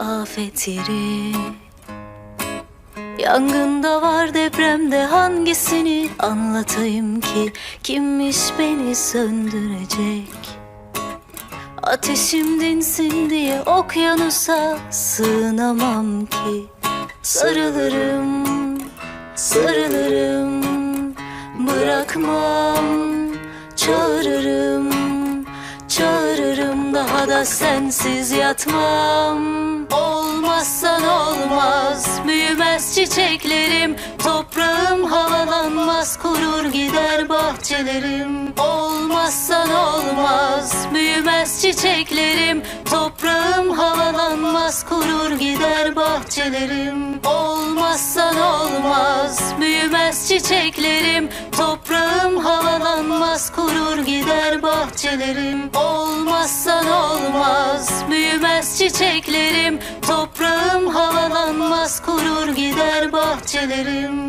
bitiri Yangında var depremde hangisini anlatayım ki? Kimmiş beni söndürecek? Ateşim dinsin diye okyanusa sığınamam ki. Sarılırım, sarılırım Bırakmam, Çağırırım daha da sensiz yatmam. Olmazsan olmaz Büyümez çiçeklerim. Toprağım havalanmaz Kurur gider bahçelerim. Olmazsan olmaz Büyümez çiçeklerim. Toprağım havalanmaz Kurur gider bahçelerim. Olmazsan olmaz Büyümez çiçeklerim. Toprağım havalanmaz Kurur gider bahçelerim. Olmazsan Bitmez çiçeklerim Toprağım havalanmaz Kurur gider bahçelerim.